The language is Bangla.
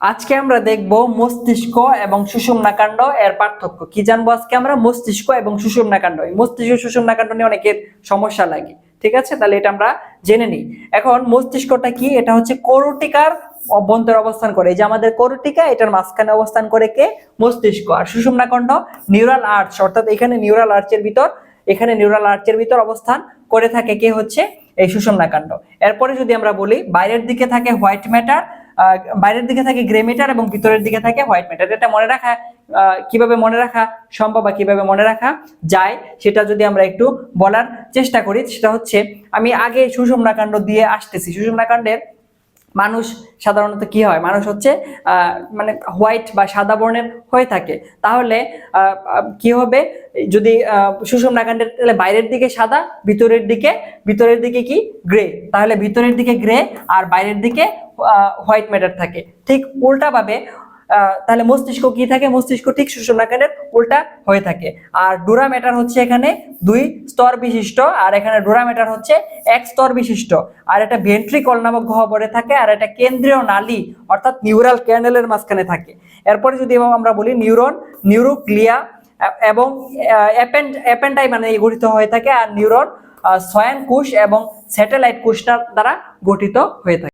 আজকে আমরা দেখব মস্তিষ্ক এবং সুষুম্নাকাণ্ড এর পার্থক্য। কি জানব আজকে আমরা? মস্তিষ্ক এবং সুষুম্নাকাণ্ড। মস্তিষ্ক সুষুম্নাকাণ্ড নিয়ে অনেকের সমস্যা লাগে, ঠিক আছে? তাহলে এটা আমরা জেনে নিই। এখন মস্তিষ্কটা কি? এটা হচ্ছে করটিকার অভ্যন্তর অবস্থান করে। যে আমাদের করটিকা, এটার মাঝখানে অবস্থান করে কে? মস্তিষ্ক। আর সুষুম্নাকাণ্ড নিউরাল আর্চ, অর্থাৎ এখানে নিউরাল আর্চের ভিতর, এখানে নিউরাল আর্চের ভিতর অবস্থান করে থাকে কে হচ্ছে? এই সুষুম্নাকাণ্ড। এরপরে যদি আমরা বলি, বাইরের দিকে থাকে হোয়াইট ম্যাটার বাইরের দিকে থাকে গ্রে ম্যাটার এবং ভিতরের দিকে থাকে হোয়াইট ম্যাটার এটা মনে রাখা কীভাবে মনে রাখা সম্ভব বা কীভাবে মনে রাখা যায় সেটা যদি আমরা একটু বলার চেষ্টা করি, সেটা হচ্ছে আমি আগে সুষমনাকাণ্ড দিয়ে আসতেছি। সুষুম্নাকাণ্ডের মানুষ সাধারণত কি হয়? মানুষ হচ্ছে মানে হোয়াইট বা সাদা বর্ণের হয়ে থাকে। তাহলে কি হবে? যদি আহ, সুষুম্নাকাণ্ডের তাহলে বাইরের দিকে সাদা ভিতরের দিকে ভিতরের দিকে কি? গ্রে তাহলে ভিতরের দিকে গ্রে আর বাইরের দিকে হোয়াইট ম্যাটার থাকে। ঠিক উল্টাভাবে তাহলে মস্তিষ্ক কি থাকে? মস্তিষ্ক ঠিক সুষুম্নাকাণ্ডের উল্টা হয়ে থাকে। আর ডোরা ম্যাটার হচ্ছে এখানে দুই স্তর বিশিষ্ট, আর এখানে ডোরা ম্যাটার হচ্ছে এক স্তর বিশিষ্ট। আর এটা ভেন্ট্রিকল নামক গহ্বরে থাকে, আর এটা কেন্দ্রীয় নালী, অর্থাৎ নিউরাল ক্যানেলের মাঝখানে থাকে। এরপরে যদি এবং আমরা বলি, নিউরন, নিউরোক্লিয়া এবং অ্যাপেন্ড অ্যাপেন্ডাই মানে গঠিত হয়ে থাকে, আর নিউরন সয়ান কোষ এবং স্যাটেলাইট কোষটার দ্বারা গঠিত হয়ে থাকে।